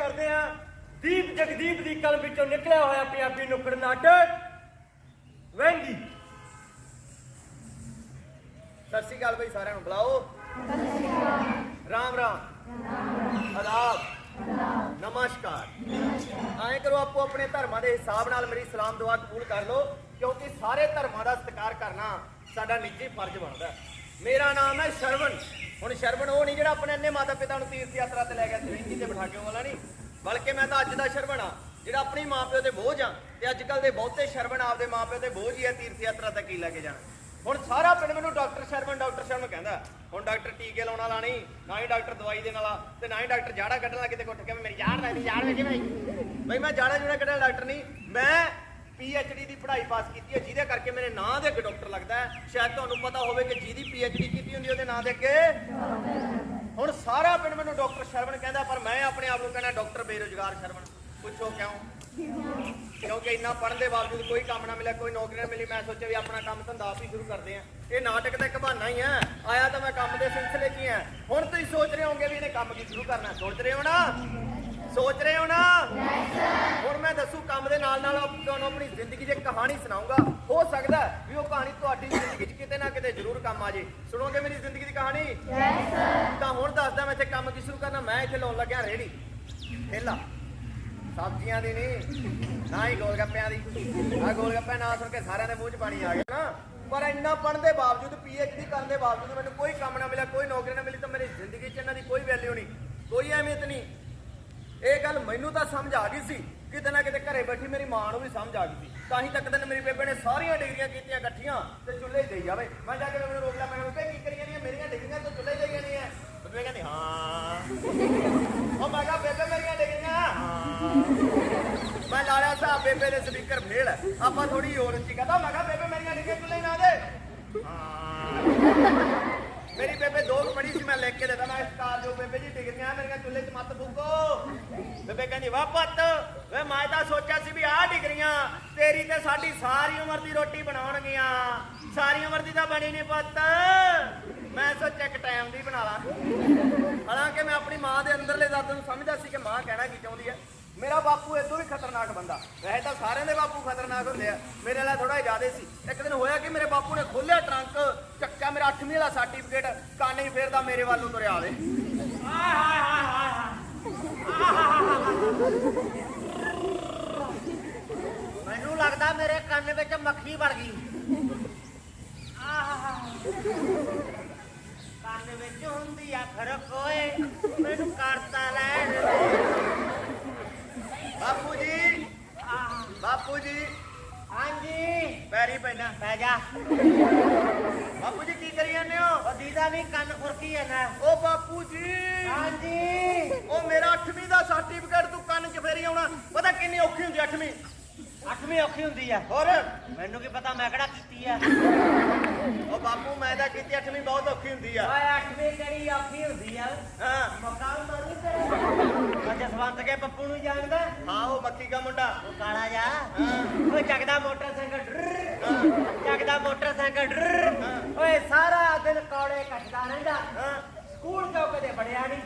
ਕਰਦੇ ਹਾਂ। ਦੀਪ ਜਗਦੀਪ ਦੀ ਕਲਮ ਵਿੱਚੋਂ ਨਿਕਲਿਆ ਹੋਇਆ ਪੰਜਾਬੀ ਨੁੱਕੜ ਨਾਟਕ ਵਹਿੰਦੀ ਸਤਿ ਸ਼੍ਰੀ ਅਕਾਲ ਬਈ ਸਾਰਿਆਂ ਨੂੰ, ਬੁਲਾਓ। ਰਾਮ ਰਾਮ। ਆਦਾਬ ਨਮਸਕਾਰ। ਆਏ ਕਰੋ, ਆਪੋ ਆਪਣੇ ਧਰਮਾਂ ਦੇ ਹਿਸਾਬ ਨਾਲ ਮੇਰੀ ਸਲਾਮ ਦੁਆ ਕਬੂਲ ਕਰ ਲਓ, ਕਿਉਂਕਿ ਸਾਰੇ ਧਰਮਾਂ ਦਾ ਸਤਿਕਾਰ ਕਰਨਾ ਸਾਡਾ ਨਿੱਜੀ ਫਰਜ਼ ਬਣਦਾ। ਹੈ। ਮੇਰਾ ਨਾਮ ਹੈ ਸ਼ਰਵਨ ਹੁਣ ਸ਼ਰਵਨ ਉਹ ਨਹੀਂ ਜਿਹੜਾ ਆਪਣੇ ਅੰਨੇ ਮਾਤਾ ਪਿਤਾ ਨੂੰ ਤੀਰਥ ਯਾਤਰਾ ਤੇ ਲੈ ਗਿਆ ਸਰਿੰਗੀ ਤੇ ਬਿਠਾ ਕੇ ਉਹ ਵਾਲਾ ਨਹੀਂ। ਬਲਕਿ ਮੈਂ ਤਾਂ ਅੱਜ ਦਾ ਸ਼ਰਵਨ ਆ, ਜਿਹੜਾ ਆਪਣੀ ਮਾਪਿਓ ਤੇ ਬੋਝ ਆ, ਤੇ ਅੱਜ ਕੱਲ ਦੇ ਬਹੁਤੇ ਸ਼ਰਵਣ ਆਪਦੇ ਮਾਪਿਓ ਤੇ ਬੋਝ ਹੀ ਆ ਤੀਰਥ ਯਾਤਰਾ ਤੇ ਕੀ ਲੈ ਕੇ ਜਾਣਾ। ਹੁਣ ਸਾਰਾ ਪਿੰਡ ਮੈਨੂੰ ਡਾਕਟਰ ਸ਼ਰਮਨ ਡਾਕਟਰ ਸ਼ਰਮਨ ਕਹਿੰਦਾ, ਹੁਣ ਡਾਕਟਰ ਟੀਕੇ ਲਾਉਣ ਵਾਲਾ ਨਹੀਂ, ਨਾ ਹੀ ਡਾਕਟਰ ਦਵਾਈ ਦੇਣ ਵਾਲਾ, ਤੇ ਨਾ ਹੀ ਡਾਕਟਰ ਜਾੜਾ ਕੱਢਣ ਵਾਲਾ ਕਿਤੇ ਉੱਠ ਕੇ ਵੀ ਮੇਰੀ ਜਾੜ ਲੱਗਦੀ ਜਾੜ ਵਿੱਚ ਭਾਈ ਬਈ ਮੈਂ ਜਾੜਾ ਜੁੜਾ ਕੱਢਣ ਵਾਲਾ ਡਾਕਟਰ ਨਹੀਂ, ਮੈਂ ਡੀ ਦੀ ਪੜ੍ਹਾਈ ਪਾਸ ਕੀਤੀ ਹੈ, ਜਿਹਦੇ ਕਰਕੇ ਮੇਰੇ ਨਾਂ ਦੇ ਅੱਗੇ ਡਾਕਟਰ ਲੱਗਦਾ ਹੈ। ਸ਼ਾਇਦ ਤੁਹਾਨੂੰ ਪਤਾ ਹੋਵੇ ਕਿ ਜਿਹਦੀ ਡੀ ਕੀਤੀ ਹੁੰਦੀ ਉਹਦੇ ਨਾਂ ਦੇ ਅੱਗੇ ਹੁਣ ਸਾਰਾ ਪਿੰਡ ਮੈਨੂੰ ਡਾਕਟਰ ਸ਼ਰਵਣ ਕਹਿੰਦਾ, ਪਰ ਮੈਂ ਆਪਣੇ ਆਪ ਨੂੰ ਕਹਿੰਦਾ ਡਾਕਟਰ ਬੇਰੁਜ਼ਗਾਰ ਸ਼ਰਵਣ। ਪੁੱਛੋ ਕਿਉਂ? ਕਿਉਂਕਿ ਇੰਨਾ ਪੜ੍ਹਨ ਦੇ ਬਾਵਜੂਦ ਕੋਈ ਕੰਮ ਨਾ ਮਿਲਿਆ, ਕੋਈ ਨੌਕਰੀ ਨਾ ਮਿਲੀ, ਮੈਂ ਸੋਚਿਆ ਵੀ ਆਪਣਾ ਕੰਮ ਧੰਦਾ ਆਪ ਹੀ ਸ਼ੁਰੂ ਕਰਦੇ ਆ ਇਹ ਨਾਟਕ ਤਾਂ ਇੱਕ ਬਹਾਨਾ ਹੀ ਆ ਆਇਆ ਤਾਂ ਮੈਂ ਕੰਮ ਦੇ ਸਿਲਸਿਲੇ 'ਚ ਹੀ ਆ ਹੁਣ ਤੁਸੀਂ ਸੋਚ ਰਹੇ ਹੋਗੇ ਵੀ ਇਹਨੇ ਕੰਮ ਕੀ ਸ਼ੁਰੂ ਕਰਨਾ, ਸੋਚ ਰਹੇ ਹੋ ਨਾ? ਸੋਚ ਰਹੇ ਹੋ ਨਾ? ਹੁਣ ਮੈਂ ਦੱਸੂ ਕੰਮ ਦੇ ਨਾਲ ਨਾਲ ਤੁਹਾਨੂੰ ਆਪਣੀ ਜ਼ਿੰਦਗੀ ਦੀ ਇੱਕ ਕਹਾਣੀ ਸੁਣਾਉਂਗਾ। ਹੋ ਸਕਦਾ ਵੀ ਉਹ ਕਹਾਣੀ ਤੁਹਾਡੀ ਜ਼ਿੰਦਗੀ 'ਚ ਕਿਤੇ ਨਾ ਕਿਤੇ ਜ਼ਰੂਰ ਕੰਮ ਆ ਜੇ। ਸੁਣੋਗੇ ਮੇਰੀ ਜ਼ਿੰਦਗੀ ਦੀ ਕਹਾਣੀ? ਤਾਂ ਹੁਣ ਦੱਸਦਾ ਮੈਂ ਇੱਥੇ ਕੰਮ ਕੀ ਸ਼ੁਰੂ ਕਰਨਾ। ਮੈਂ ਇੱਥੇ ਲਾਉਣ ਲੱਗਿਆ ਰੇੜੀ। ਠੇਲਾ ਸਬਜ਼ੀਆਂ ਦੀ ਨਹੀਂ ਨਾ ਹੀ ਗੋਲਗੱਪਿਆਂ ਦੀ। ਆ ਗੋਲਗੱਪਿਆਂ ਗੱਪੇ ਨਾ ਸੁਣ ਕੇ ਸਾਰਿਆਂ ਦੇ ਮੂੰਹ 'ਚ ਪਾਣੀ ਆ ਗਿਆ ਨਾ। ਪਰ ਇੰਨਾ ਪੜ੍ਹਨ ਦੇ ਬਾਵਜੂਦ ਪੀਐਚਡੀ ਕਰਨ ਦੇ ਬਾਵਜੂਦ ਮੈਨੂੰ ਕੋਈ ਕੰਮ ਨਾ ਮਿਲਿਆ, ਕੋਈ ਨੌਕਰੀ ਨਾ ਮਿਲੀ ਤਾਂ ਮੇਰੀ ਜ਼ਿੰਦਗੀ 'ਚ ਇਹਨਾਂ ਦੀ ਕੋਈ ਵੈਲਿਊ ਨਹੀਂ। ਕੋਈ ਅਹਿਮੀਅਤ ਨਹੀਂ। ਇਹ ਗੱਲ ਮੈਨੂੰ ਤਾਂ ਸਮਝ ਆ ਗਈ ਸੀ। ਕਿਤੇ ਨਾ ਕਿਤੇ ਘਰੇ ਬੈਠੀ ਮੇਰੀ ਮਾਂ ਨੂੰ ਵੀ ਸਮਝ ਆ ਗਈ ਸੀ। ਤਾਂ ਹੀ ਤੱਕ ਦਿਨ ਮੇਰੀ ਬੇਬੇ ਨੇ ਸਾਰੀਆਂ ਡਿਗਰੀਆਂ ਕੀਤੀਆਂ ਇਕੱਠੀਆਂ ਤੇ ਚੁੱਲ੍ਹੇ ਦੇਈ ਜਾਵੇ। ਮੈਂ ਜਾ ਕੇ ਮੈਨੂੰ ਰੋਕ ਲਿਆ ਮੈਂ ਕਿਹਾ ਬੇਬੇ ਕੀ ਕਰੀ ਜਾਂਦੀ ਮੇਰੀਆਂ ਡਿਗਰੀਆਂ ਤਾਂ ਚੁੱਲ੍ਹੇ ਦੇਈ ਜਾਂਦੀਆਂ ਬੇਬੇ ਕਹਿੰਦੀ, ਹਾਂ। ਉਹ ਮੈਂ ਕਿਹਾ, ਬੇਬੇ ਮੇਰੀਆਂ ਡਿਗਰੀਆਂ। ਹਾਂ ਮੈਂ ਲਾਲਿਆ ਸਾਹਿਬ ਬੇਬੇ ਦੇ ਸਪੀਕਰ ਫੇਲ। ਆਪਾਂ ਥੋੜੀ ਹੋਰ ਉੱਚੀ ਕਹਤਾ। ਮੈਂ ਕਿਹਾ, ਬੇਬੇ ਮੇਰੀਆਂ ਡਿਗਰੀਆਂ ਚੁੱਲ੍ਹੇ ਨਾ ਦੇ। ਹਾਂ ਮੇਰੀ ਬੇਬੇ ਦੋ ਕੁ ਪੜੀ ਸੀ ਮੈਂ ਲਿਖ ਕੇ ਦਿੱਤਾ ਮੈਂ ਸਟਾਰ ਜੋ ਬੇਬੇ ਜੀ ਡਿਗਰੀਆਂ ਮੇਰੀਆਂ ਚੁੱਲ੍ਹੇ 'ਚ ਮੱਤ ਫੂਕੋ। ਬੇਬੇ ਕਹਿੰਦੀ, ਵਾਹ ਪੁੱਤ, ਵੇ ਮੈਂ ਤਾਂ ਸੋਚਿਆ ਸੀ ਵੀ ਆਹ ਡਿਗਰੀਆਂ, ਤੇਰੀ ਤੇ ਸਾਡੀ ਸਾਰੀ ਉਮਰ ਦੀ ਰੋਟੀ ਬਣਾਉਣਗੀਆਂ। ਸਾਰੀ ਉਮਰ ਦੀ ਤਾਂ ਬਣੀ ਨਹੀਂ ਪੁੱਤ। ਮੈਂ ਸੋਚਿਆ ਇੱਕ ਟਾਈਮ ਦੀ ਬਣਾ ਲਾ। ਹਾਲਾਂਕਿ ਮੈਂ ਆਪਣੀ ਮਾਂ ਦੇ ਅੰਦਰਲੇ ਦਰਦ ਨੂੰ ਸਮਝਦਾ ਸੀ ਕਿ ਮਾਂ ਕਹਿਣਾ ਕੀ ਚਾਹੁੰਦੀ ਹੈ। ਮੇਰਾ ਬਾਪੂ ਇਦੋਂ ਵੀ ਖਤਰਨਾਕ ਬੰਦਾ। ਵੈਸੇ ਤਾਂ ਸਾਰਿਆਂ ਦੇ ਬਾਪੂ ਖਤਰਨਾਕ ਹੁੰਦੇ ਆ। ਮੇਰੇ ਨਾਲ ਥੋੜਾ ਜ਼ਿਆਦਾ ਸੀ। ਇੱਕ ਦਿਨ ਹੋਇਆ ਕਿ ਮੇਰੇ ਬਾਪੂ ਨੇ ਖੋਲਿਆ ਟਰੰਕ ਚੱਕਿਆ ਮੇਰਾ 8ਵੀਂ ਦਾ ਸਰਟੀਫਿਕੇਟ ਕਾਨੇ ਹੀ ਫੇਰਦਾ ਮੇਰੇ ਵੱਲ ਨੂੰ ਤੁਰਿਆ ਆਵੇ ਆਏ ਹਾਏ ਹਾਏ ਹਾਏ ਮੈਨੂੰ ਲੱਗਦਾ ਮੇਰੇ ਕੰਨ ਵਿੱਚ ਮੱਖੀ ਵੜ ਗਈ ਕੰਨ ਵਿੱਚ ਹੁੰਦੀ ਆ ਖੜਕ ਓਏ ਮੈਨੂੰ ਕਰਤਾ ਲੈਣ ਬਾਪੂ ਜੀ ਆਹ, ਬਾਪੂ ਜੀ ਹਾਂਜੀ। ਪੈਰੀ ਪੈਣਾ ਪੈ ਜਾ। ਬਾਪੂ ਜੀ ਕੀ ਕਰੀ ਜਾਂਦੇ ਹੋ? ਉਹ ਦੀਦਾ ਨਹੀਂ ਕੰਨ ਖੁਰਕੀ ਨਾ ਓ ਬਾਪੂ ਜੀ। ਹਾਂਜੀ। ਉਹ ਮੇਰਾ 8ਵੀਂ ਦਾ ਸਰਟੀਫਿਕੇਟ ਤੂੰ ਕੰਨ 'ਚ ਫੇਰੀ ਆਉਣਾ। ਪਤਾ ਕਿੰਨੀ ਔਖੀ ਹੁੰਦੀ 8ਵੀਂ ਅੱਠਵੀਂ ਔਖੀ ਹੁੰਦੀ ਆ। ਹੋਰ? ਮੈਨੂੰ ਕੀ ਪਤਾ ਮੈਂ ਕਿਹੜਾ ਕੀਤੀ ਆ? ਬਾਪੂ ਮੈਂ ਤਾਂ ਕੀਤੀ 8ਵੀਂ ਬਹੁਤ ਔਖੀ ਹੁੰਦੀ ਆ। ਓਏ ਅੱਠਵੀਂ ਕਿਹੜੀ ਔਖੀ ਹੁੰਦੀ ਆ? ਹਾਂ। ਮਕਾਨ ਮਾਰੂ ਤੇਰੇ। ਮੈਂ ਜਸਵੰਤ ਕੇ ਪੱਪੂ ਨੂੰ ਜਾਣਦਾ। ਹਾਂ ਉਹ ਮੱਕੀ ਦਾ ਮੁੰਡਾ। ਉਹ ਕਾਲਾ ਜਾ ਓਏ ਜਗਦਾ ਮੋਟਰਸਾਈਕਲ ਜਗਦਾ ਮੋਟਰਸਾਈਕਲ ਓਏ ਸਾਰਾ ਦਿਨ ਕੌੜੇ ਕੱਟਦਾ ਰਹਿੰਦਾ। ਸਕੂਲ ਤੋਂ ਕਦੇ ਪੜਿਆ ਨਹੀਂ।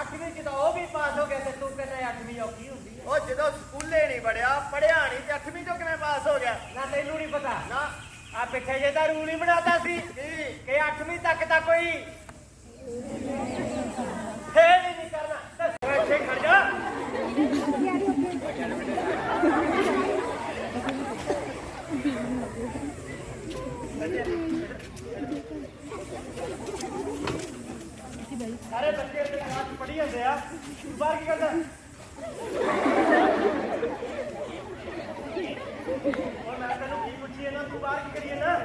ਅੱਠਵੀਂ ਚ ਤਾਂ ਉਹ ਵੀ ਪਾਸ ਹੋ ਗਿਆ ਤੇ ਤੂੰ ਕਹਿੰਦਾ ਅੱਠਵੀਂ ਔਖੀ ਹੁੰਦੀ ਉਹ ਜਦੋਂ ਸਕੂਲੇ ਨਹੀਂ ਪੜਿਆ ਪੜਿਆ ਨਹੀਂ ਤੇ 8ਵੀਂ ਚੋਂ ਕਿਵੇਂ ਪਾਸ ਹੋ ਗਿਆ? ਨਾ ਤੈਨੂੰ ਨਹੀਂ ਪਤਾ। ਨਾ। ਆ ਪਿੱਛੇ ਜੇ ਤਾਂ ਰੂਲ ਹੀ ਬਣਾਤਾ ਸੀ ਕਿ ਅੱਠਵੀਂ ਤੱਕ ਤਾਂ ਕੋਈ ਫੇਲ ਹੀ ਨਹੀਂ ਕਰਨਾ। ਇੱਥੇ ਖੜ ਜਾ। ਸਾਰੇ ਬੱਚੇ ਤੇ ਕਲਾਸ ਪੜ੍ਹੀ ਜਾਂਦੇ ਆ। ਤੂੰ ਬਾਹਰ ਕੀ ਕਰਦਾ? ਉਹ ਮੈਂ ਤੈਨੂੰ ਕੀ ਪੁੱਛੀ ਜਾਂਦਾ ਤੂੰ ਬਾਹਰ ਕੀ ਕਰੀ ਜਾਂਦਾ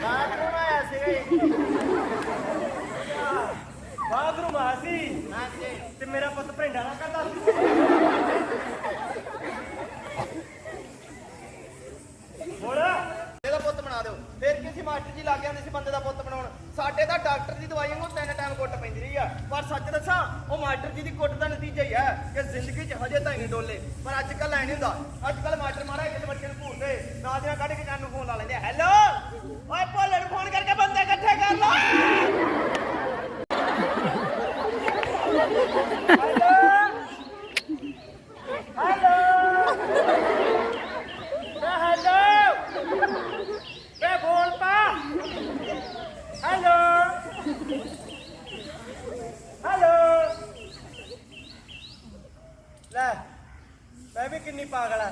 ਬਾਥਰੂਮ ਆਇਆ ਸੀ ਬਾਥਰੂਮ ਆ ਸੀ। ਤੇ ਮੇਰਾ ਪੁੱਤ ਭਿੰਡਾ ਨਾ ਕਰਦਾ ਸੀ ਬੋਲ ਇਹਦਾ ਪੁੱਤ ਬਣਾ ਦਿਓ ਫਿਰ ਕਿਸੇ ਮਾਸਟਰ ਜੀ ਲੱਗ ਜਾਂਦੇ ਸੀ ਬੰਦੇ ਦਾ ਪੁੱਤ ਬਣਾਉਣ। ਸਾਡੇ ਤਾਂ ਡਾਕਟਰ ਦੀ ਦਵਾਈ ਵਾਂਗੂ ਤਿੰਨ ਟਾਈਮ ਕੁੱਟ ਪੈਂਦੀ ਰਹੀ ਆ। ਪਰ ਸੱਚ ਦੱਸਾਂ, ਉਹ ਮਾਸਟਰ ਜੀ ਦੀ ਕੁੱਟ ਦਾ ਨਤੀਜਾ ਹੀ ਹੈ ਕਿ ਜ਼ਿੰਦਗੀ 'ਚ ਹਜੇ ਤਾਂ ਹੀ ਨਹੀਂ ਡੋਲੇ। ਪਰ ਅੱਜ ਕੱਲ ਐ ਨਹੀਂ ਹੁੰਦਾ। ਅੱਜ ਕੱਲ ਮਾਸਟਰ ਮਾਰਾ ਕਿਸੇ ਬੱਚੇ ਨੂੰ ਘੂਰਦੇ ਨਾਲ ਦੀਆਂ ਕੱਢ ਕੇ ਜਾਨ ਨੂੰ ਫੋਨ ਲਾ ਲੈਂਦੇ ਹੈਲੋ ਓਏ ਭੋਲੇ ਨੂੰ ਫੋਨ ਕਰਕੇ ਬੰਦੇ ਇਕੱਠੇ ਕਰ ਲਓ ਹੈਲੋ ਹੈਲੋ ਵੇ ਹੈਲੋ ਵੇ ਬੋਲ ਪਾ ਹੈਲੋ ਹੈਲੋ ਲੈ ਮੈਂ ਵੀ ਕਿੰਨੀ ਪਾਗਲ ਆ।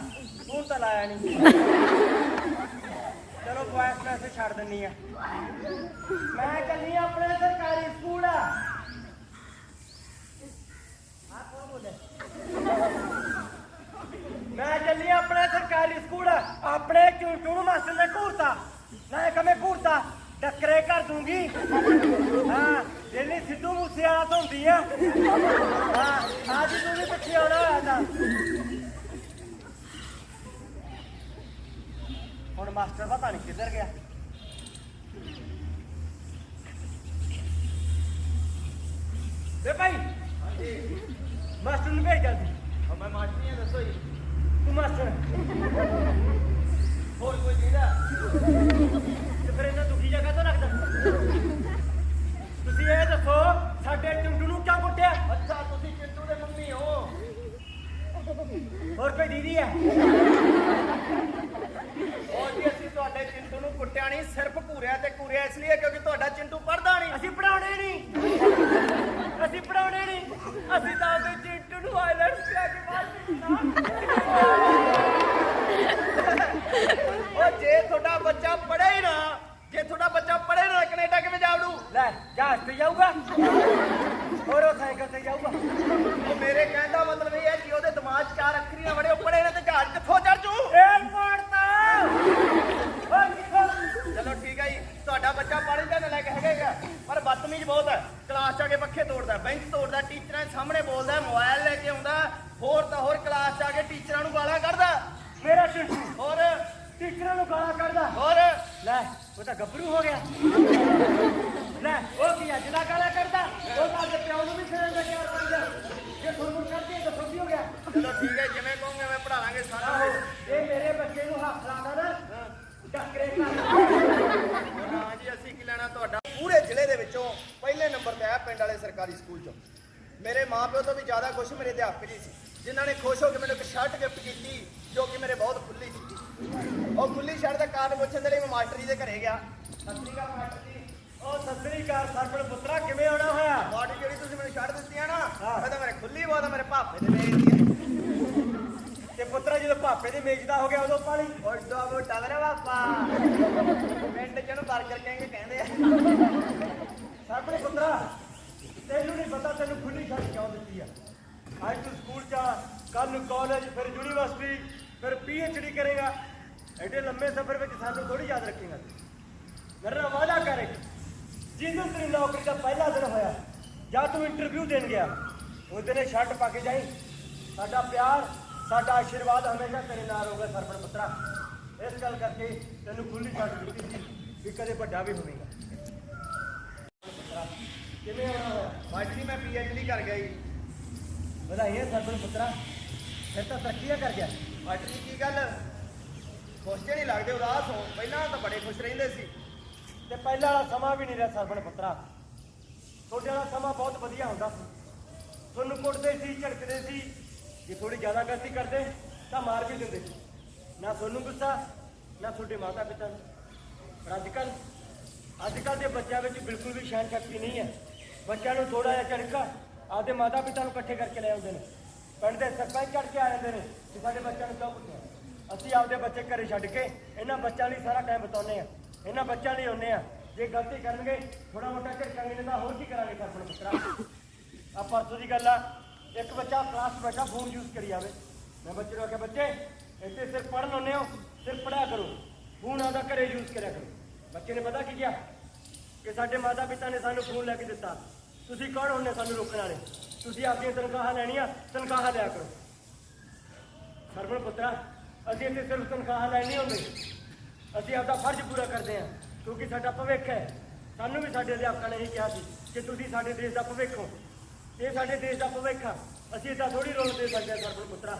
ਤਾਂ ਲਾਇਆ ਨਹੀਂ ਚਲੋ ਵੌਇਸ ਮੈਸੇਜ ਛੱਡ ਦਿੰਨੀ ਆ। ਮੈਂ ਚੱਲੀ ਆਪਣੇ ਸਰਕਾਰੀ ਸਕੂਲ। ਆ ਆ ਬੋਲੇ ਮੈਂ ਚੱਲੀ ਆਪਣੇ ਸਰਕਾਰੀ ਸਕੂਲ। ਆਪਣੇ ਚੂਚੂ ਨੂੰ ਮਾਸਟਰ ਨੇ ਘੂਰਤਾ। ਨਾ ਕਮੇ ਘੂਰਤਾ। ਟੱਕਰੇ ਕਰ ਦੂੰਗੀ। ਹਾਂ, ਜਿਹੜੀ ਸਿੱਧੂ ਮੂਸੇ ਵਾਲਾ ਤੋਂ ਆ। ਹਾਂ ਅੱਜ ਤੂੰ ਵੀ ਪਿੱਛੇ ਆਉਣਾ ਹੋਇਆ ਤਾਂ। ਹੁਣ ਮਾਸਟਰ ਪਤਾ ਨਹੀਂ ਕਿੱਧਰ ਗਿਆ। ਵੇ ਭਾਈ ਮਾਸਟਰ ਨੂੰ ਭੇਜ ਜਲਦੀ। ਆ ਮੈਂ ਮਾਸਟਰੀ ਆ ਦੱਸੋ ਜੀ। ਤੂੰ ਮਾਸਟਰ। ਹੋਰ ਕੋਈ ਚਾਹੀਦਾ ਤੇ ਫਿਰ ਇਹਨਾਂ ਦੁਖੀ ਜਗ੍ਹਾ ਤੋਂ ਰੱਖਦਾ ਤੁਸੀਂ ਇਹ ਦੱਸੋ ਸਾਡੇ ਟੁੰਡੂ ਨੂੰ ਕਿਉਂ ਕੁੱਟਿਆ ਅੱਛਾ ਤੁਸੀਂ ਚਿੰਟੂ ਦੇ ਮੰਮੀ ਹੋ ਹੋਰ ਕੋਈ ਦੀਦੀ ਹੈ ਉਹ ਜੀ ਅਸੀਂ ਤੁਹਾਡੇ ਚਿੰਟੂ ਨੂੰ ਕੁੱਟਿਆ ਨਹੀਂ ਸਿਰਫ ਘੂਰਿਆ ਤੇ ਘੂਰਿਆ ਇਸ ਲਈ ਕਿਉਂਕਿ ਤੁਹਾਡਾ ਚਿੰਟੂ ਪੜਦਾ ਨਹੀਂ ਅਸੀਂ ਪੜਾਉਣੇ ਨਹੀਂ ਅਸੀਂ ਪੜਾਉਣੇ ਨਹੀਂ ਅਸੀਂ ਤਾਂ ਉਹਦੇ ਚਿੰਟੂ ਨੂੰ ਆਇਲੈਂਡਸ ਪਿਆ ਕੇ ਬਾਹਰ ਉਹ ਜੇ ਤੁਹਾਡਾ ਬੱਚਾ ਪੜ੍ਹੇ ਹੀ ਨਾ ਜੇ ਤੁਹਾਡਾ ਬੱਚਾ ਪੜ੍ਹੇ ਨਾ ਕੈਨੇਡਾ ਕਿਵੇਂ ਜਾਵੜੂ ਲੈ ਜਹਾਜ਼ ਤੇ ਜਾਊਗਾ। ਹੋਰ ਉਹ ਸਾਈਕਲ ਤੇ ਜਾਊਗਾ। ਉਹ ਮੇਰੇ ਕਹਿਣ ਦਾ ਮਤਲਬ ਇਹ ਹੈ ਕਿ ਉਹਦੇ ਦਿਮਾਗ 'ਚ ਚਾਰ ਅੱਖਰੀ ਨਾ ਵੜੇ ਉਹ ਪੜ੍ਹੇ ਨਾ ਤੇ ਜਹਾਜ਼ ਕਿੱਥੋਂ ਚੜ ਜੂ? ਚਲੋ ਠੀਕ ਹੈ ਜੀ। ਤੁਹਾਡਾ ਬੱਚਾ ਪੜ੍ਹਨ ਦਾ ਲੈ ਕੇ ਹੈਗਾ ਪਰ ਬਦਤਮੀਜ਼ ਬਹੁਤ ਹੈ ਕਲਾਸ 'ਚ ਆ ਕੇ ਪੱਖੇ ਤੋੜਦਾ ਬੈਂਚ ਤੋੜਦਾ ਟੀਚਰਾਂ ਦੇ ਸਾਹਮਣੇ ਬੋਲਦਾ ਮੋਬਾਈਲ ਲੈ ਕੇ ਆਉਂਦਾ ਹੋਰ ਤਾਂ ਹੋਰ ਕਲਾਸ 'ਚ ਆ ਕੇ ਟੀਚਰਾਂ ਨੂੰ ਗਾਲਾਂ ਕੱਢਦਾ। ਮੇਰਾ ਚਿੰਟੂ ਹੋਰ? ਟੀਚਰਾਂ ਨੂੰ ਗਾਲਾਂ ਕੱਢਦਾ। ਹੋਰ? ਲੈ ਉਹ ਤਾਂ ਗੱਭਰੂ ਹੋ ਗਿਆ। ਲੈ ਉਹ ਕੀ ਅੱਜ ਦਾ ਗਾਲਾਂ ਕੱਢਦਾ ਉਹ ਤਾਂ ਆਪਣੇ ਪਿਓ ਨੂੰ ਵੀ ਫੇਰਨ ਦਾ ਕਿਹਾ ਕਰਦਾ ਜੇ ਫੁਰਮੁਰ ਕਰਦੀ ਹੈ ਤਾਂ ਫੁਰਦੀ ਹੋ ਗਿਆ। ਚਲੋ ਠੀਕ ਹੈ ਜਿਵੇਂ ਕਹੋਗੇ ਮੈਂ ਪੜ੍ਹਾ ਲਾਂਗੇ ਸਾਰਾ। ਆਹੋ ਇਹ ਮੇਰੇ ਬੱਚੇ ਨੂੰ ਹੱਥ ਲਾਉਂਦਾ ਨਾ। ਟੱਕਰੇ ਕਰ ਹਾਂ ਜੀ ਅਸੀਂ ਕੀ ਲੈਣਾ ਤੁਹਾਡਾ? ਪੂਰੇ ਜ਼ਿਲ੍ਹੇ ਦੇ ਵਿੱਚੋਂ ਪਹਿਲੇ ਨੰਬਰ ਤੇ ਆਇਆ ਪਿੰਡ ਵਾਲੇ ਸਰਕਾਰੀ ਸਕੂਲ ਚੋਂ। ਮੇਰੇ ਮਾਪਿਓ ਤੋਂ ਵੀ ਜ਼ਿਆਦਾ ਖੁਸ਼ ਮੇਰੇ ਅਧਿਆਪਕ ਜੀ ਸੀ। ਜਿਨ੍ਹਾਂ ਨੇ ਖੁਸ਼ ਹੋ ਕੇ ਮੈਨੂੰ ਇੱਕ ਸ਼ਰਟ ਗਿਫਟ ਕੀਤੀ ਜੋ ਕਿ ਮੇਰੇ ਬਹੁਤ ਖੁੱਲੀ ਸੀ। ਉਹ ਖੁੱਲੀ ਸ਼ਰਟ ਦਾ ਕਾਰਨ ਪੁੱਛਣ ਦੇ ਲਈ ਮੈਂ ਮਾਸਟਰ ਜੀ ਦੇ ਘਰੇ ਗਿਆ। ਸਤਿ ਸ਼੍ਰੀ ਅਕਾਲ ਮਾਸਟਰ ਜੀ। ਉਹ ਸਤਰੀ ਕਾਰ ਸਰਪਣ ਪੁੱਤਰਾ ਕਿਵੇਂ ਆਉਣਾ ਹੋਇਆ? ਤੁਹਾਡੀ ਜਿਹੜੀ ਤੁਸੀਂ ਮੈਨੂੰ ਸ਼ਰਟ ਦਿੱਤੀ ਆ ਨਾ। ਮੈਂ ਤਾਂ ਮੇਰੇ ਖੁੱਲੀ ਬਹੁਤ ਮੇਰੇ ਭਾਪੇ ਦੇ ਵੇਚਦੀ ਹੈ। ਤੇ ਪੁੱਤਰਾ ਜਦੋਂ ਭਾਪੇ ਦੇ ਮੇਜਦਾ ਹੋ ਗਿਆ ਉਦੋਂ ਪਾਣੀ ਓਏ ਦੋ ਮੋਟਾ ਮੇਰੇ ਪਾਪਾ। ਪਿੰਡ ਚ ਨੂੰ ਬਰਗਰ ਕਹਿੰਗੇ ਕਹਿੰਦੇ ਆ। ਸਰਪਣ ਪੁੱਤਰਾ ਤੈਨੂੰ ਨਹੀਂ ਪਤਾ ਤੈਨੂੰ ਖੁੱਲੀ ਛੱਡ ਕਿਉਂ ਦਿੱਤੀ ਆ? ਅੱਜ ਤੂੰ ਸਕੂਲ ਜਾ ਕੱਲ ਨੂੰ ਕਾਲਜ ਫਿਰ ਯੂਨੀਵਰਸਿਟੀ ਫਿਰ ਡੀ ਕਰੇਗਾ। ਐਡੇ ਲੰਮੇ ਸਫ਼ਰ ਵਿੱਚ ਸਾਨੂੰ ਥੋੜੀ ਯਾਦ ਰੱਖੇਗਾ ਮੇਰੇ ਵਾਅਦਾ ਕਰੇ ਜਿੰਦੋਂ ਤੇਰੀ ਨੌਕਰੀ ਦਾ ਪਹਿਲਾ ਦਿਨ ਹੋਇਆ ਜਾਂ ਤੂੰ ਇੰਟਰਵਿਊ ਦੇਣ ਗਿਆ ਉਸ ਦਿਨ ਇਹ ਸ਼ਰਟ ਪਾ ਕੇ ਜਾਈ। ਸਾਡਾ ਪਿਆਰ ਸਾਡਾ ਆਸ਼ੀਰਵਾਦ ਹਮੇਸ਼ਾ ਤੇਰੇ ਨਾਲ ਹੋਊਗਾ ਸਰਪਣ ਪੁੱਤਰਾ। ਇਸ ਗੱਲ ਕਰਕੇ ਤੈਨੂੰ ਖੁੱਲੀ ਛੱਡ ਦਿੱਤੀ ਸੀ ਵੀ ਕਦੇ ਵੱਡਾ ਵੀ ਹੋਵੇਗਾ। ਕਿਵੇਂ ਆਉਣਾ ਹੋਇਆ? ਮਾਸਟਰ ਜੀ ਮੈਂ ਪੀਐਚਡੀ ਕਰ ਗਿਆ ਜੀ। ਵਧਾਈਆਂ ਸਰਪਣ ਪੁੱਤਰਾ। ਫਿਰ ਤਾਂ ਤਰੱਕੀਆਂ ਕਰ ਗਿਆ। ਮਾਸਟਰ ਜੀ ਕੀ ਗੱਲ? ਖੁਸ਼ ਨਹੀਂ ਲੱਗਦੇ ਉਦਾਸ ਹੋ। ਪਹਿਲਾਂ ਤਾਂ ਬੜੇ ਖੁਸ਼ ਰਹਿੰਦੇ ਸੀ। ਤੇ ਪਹਿਲਾਂ ਵਾਲਾ ਸਮਾਂ ਵੀ ਨਹੀਂ ਰਿਹਾ ਸਰਪਣ ਪੁੱਤਰਾ। ਤੁਹਾਡੇ ਵਾਲਾ ਸਮਾਂ ਬਹੁਤ ਵਧੀਆ ਹੁੰਦਾ ਸੀ। ਤੁਹਾਨੂੰ ਕੁੱਟਦੇ ਸੀ, ਝੜਕਦੇ ਸੀ। ਜੇ ਥੋੜੀ ਜ਼ਿਆਦਾ ਗਲਤੀ ਕਰਦੇ, ਤਾਂ ਮਾਰ ਵੀ ਦਿੰਦੇ ਸੀ। ਨਾ ਤੁਹਾਨੂੰ ਗੁੱਸਾ, ਨਾ ਤੁਹਾਡੇ ਮਾਤਾ ਪਿਤਾ ਨੂੰ। ਪਰ ਅੱਜ ਕੱਲ ਅੱਜ ਕੱਲ ਦੇ ਬੱਚਿਆਂ ਵਿੱਚ ਬਿਲਕੁਲ ਵੀ ਸ਼ਹਿਨ ਸ਼ਕਤੀ ਨਹੀਂ ਹੈ। ਬੱਚਿਆਂ ਨੂੰ ਥੋੜਾ ਜਿਹਾ ਝੜਕਾ ਆਪਦੇ ਮਾਤਾ ਪਿਤਾ ਨੂੰ ਇਕੱਠੇ ਕਰਕੇ ਲੈ ਆਉਂਦੇ ਨੇ। ਪਿੰਡ ਦੇ ਸਰਪੰਚ ਚੜ ਕੇ ਆ ਜਾਂਦੇ ਨੇ ਕਿ ਸਾਡੇ ਬੱਚਿਆਂ ਨੂੰ ਕਿਉਂ ਪੁੱਛਿਆ ਅਸੀਂ ਆਪਦੇ ਬੱਚੇ ਘਰੇ ਛੱਡ ਕੇ ਇਹਨਾਂ ਬੱਚਿਆਂ ਲਈ ਸਾਰਾ ਟਾਈਮ ਬਿਤਾਉਂਦੇ ਆ ਇਹਨਾਂ ਬੱਚਿਆਂ ਲਈ ਹੁੰਨੇ ਆ। ਜੇ ਗਲਤੀ ਕਰਨਗੇ ਥੋੜਾ ਮੋਟਾ ਝੜਕਾਂਗੇ ਨਹੀਂ ਤਾਂ ਹੋਰ ਕੀ ਕਰਾਂਗੇ ਸਰਪਣ ਪੁੱਤਰਾ? ਆ ਪਰਸੋਂ ਦੀ ਗੱਲ ਆ, ਇੱਕ ਬੱਚਾ ਕਲਾਸ ਬੈਠਾ ਫੋਨ ਯੂਜ਼ ਕਰੀ ਜਾਵੇ। ਮੈਂ ਬੱਚੇ ਨੂੰ ਆਖਿਆ, ਬੱਚੇ, ਇੱਥੇ ਸਿਰਫ ਪੜ੍ਹਨ ਆਉਂਦੇ ਹੋ, ਸਿਰਫ ਪੜ੍ਹਿਆ ਕਰੋ। ਫੋਨ ਆਦਾ ਘਰੇ ਯੂਜ਼ ਕਰਿਆ ਕਰੋ। ਬੱਚੇ ਨੇ ਪਤਾ ਕੀ ਕਿਹਾ? ਕਿ ਸਾਡੇ ਮਾਤਾ ਪਿਤਾ ਨੇ ਸਾਨੂੰ ਫੋਨ ਲੈ ਕੇ ਦਿੱਤਾ। ਤੁਸੀਂ ਕੌਣ ਹੁੰਦੇ ਸਾਨੂੰ ਰੋਕਣ ਵਾਲੇ? ਤੁਸੀਂ ਆਪਣੀਆਂ ਤਨਖਾਹਾਂ ਲੈਣੀਆਂ, ਤਨਖਾਹਾਂ ਲਿਆ ਕਰੋ। ਸਰਵਣ ਪੁੱਤਰਾ, ਅਸੀਂ ਇੱਥੇ ਸਿਰਫ ਤਨਖਾਹਾਂ ਲੈਣੀ ਨਹੀਂ ਆਉਂਦੇ ਅਸੀਂ ਆਪਦਾ ਫਰਜ਼ ਪੂਰਾ ਕਰਦੇ ਹਾਂ, ਕਿਉਂਕਿ ਸਾਡਾ ਭਵਿੱਖ ਹੈ। ਸਾਨੂੰ ਵੀ ਸਾਡੇ ਅਧਿਆਪਕਾਂ ਨੇ ਇਹ ਕਿਹਾ ਸੀ ਕਿ ਤੁਸੀਂ ਸਾਡੇ ਦੇਸ਼ ਦਾ ਭਵਿੱਖ ਹੋ। ਇਹ ਸਾਡੇ ਦੇਸ਼ ਦਾ ਭਵਿੱਖ ਆ। ਅਸੀਂ ਇਦਾਂ ਥੋੜੀ ਰੋਲ ਦੇ ਸਕਦੇ ਹਾਂ ਸਰਵਣ ਪੁੱਤਰਾ